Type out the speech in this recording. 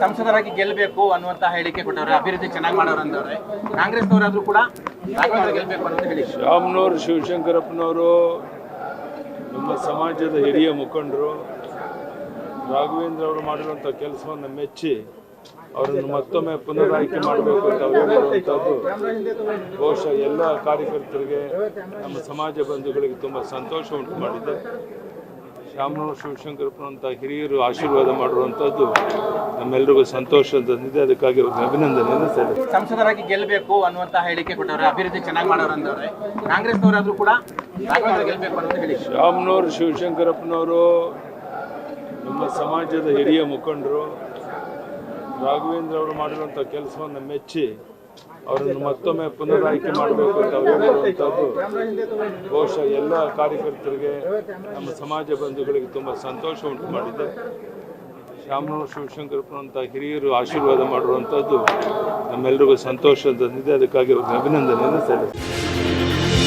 ಸಂಸದರಾಗಿ ಗೆಲ್ಲಬೇಕು ಅನ್ನುವಂತ ಹೇಳಿಕೆ ಕೊಟ್ಟವ್ರೆ, ಅಭಿವೃದ್ಧಿ ಚೆನ್ನಾಗಿ ಮಾಡೋರು ಅಂದವ್ರೆ. ಕಾಂಗ್ರೆಸ್ನವರಾದ್ರೂ ಕೂಡ ಗೆಲ್ಲಬೇಕು ಅಂತ ಹೇಳಿ ಶಿವಶಂಕರಪ್ಪನವರು, ನಮ್ಮ ಸಮಾಜದ ಹಿರಿಯ ಮುಖಂಡರು, ರಾಘವೇಂದ್ರ ಅವರು ಮಾಡಿರುವಂಥ ಕೆಲಸವನ್ನು ಮೆಚ್ಚಿ ಅವರನ್ನು ಮತ್ತೊಮ್ಮೆ ಪುನರ್ ಆಯ್ಕೆ ಮಾಡಬೇಕು ಅಂತ ಅವ್ರು ಹೇಳಿರುವಂಥದ್ದು ಬಹುಶಃ ಎಲ್ಲ ಕಾರ್ಯಕರ್ತರಿಗೆ, ನಮ್ಮ ಸಮಾಜ ಬಂಧುಗಳಿಗೆ ತುಂಬ ಸಂತೋಷ ಉಂಟು ಮಾಡಿದೆ. ಶಾಮನೂರು ಶಿವಶಂಕರಪ್ಪನಂಥ ಹಿರಿಯರು ಆಶೀರ್ವಾದ ಮಾಡುವಂಥದ್ದು ನಮ್ಮೆಲ್ಲರಿಗೂ ಸಂತೋಷ ತಂದಿದೆ. ಅದಕ್ಕಾಗಿ ಅವ್ರಿಗೆ ಅಭಿನಂದನೆಯನ್ನು ಸಲ್ಲಿಸ್ತೇನೆ. ಸಂಸದರಾಗಿ ಗೆಲ್ಲಬೇಕು ಅನ್ನುವಂತ ಹೇಳಿಕೆ ಕೊಟ್ಟವ್ರೆ ಅಭಿವೃದ್ಧಿ ಚೆನ್ನಾಗಿ ಮಾಡೋರು ಅಂದವ್ರೆ ಕಾಂಗ್ರೆಸ್ನವರಾದ್ರೂ ಕೂಡ ಗೆಲ್ಲಬೇಕು ಅನ್ನೋದು ಹೇಳಿ. ಶಾಮನೂರು ಶಿವಶಂಕರಪ್ಪನವರು ನಮ್ಮ ಸಮಾಜದ ಹಿರಿಯ ಮುಖಂಡರು ರಾಘವೇಂದ್ರ ಅವರು ಮಾಡಿರುವಂಥ ಕೆಲಸವನ್ನು ಮೆಚ್ಚಿ ಅವರನ್ನು ಮತ್ತೊಮ್ಮೆ ಪುನರ್ ಆಯ್ಕೆ ಮಾಡಬೇಕು ಅಂತ ಅವರು ಹೇಳಿರುವಂಥದ್ದು ಬಹುಶಃ ಎಲ್ಲ ಕಾರ್ಯಕರ್ತರಿಗೆ, ನಮ್ಮ ಸಮಾಜ ಬಂಧುಗಳಿಗೆ ತುಂಬ ಸಂತೋಷ ಉಂಟು ಮಾಡಿದೆ. ಶಾಮನೂರು ಶಿವಶಂಕರಪ್ಪನಂಥ ಹಿರಿಯರು ಆಶೀರ್ವಾದ ಮಾಡಿರುವಂಥದ್ದು ನಮ್ಮೆಲ್ಲರಿಗೂ ಸಂತೋಷ ತಂದಿದೆ. ಅದಕ್ಕಾಗಿ ಅವ್ರಿಗೆ ಅಭಿನಂದನೆಯನ್ನು ಸಲ್ಲಿಸ್ತೇನೆ.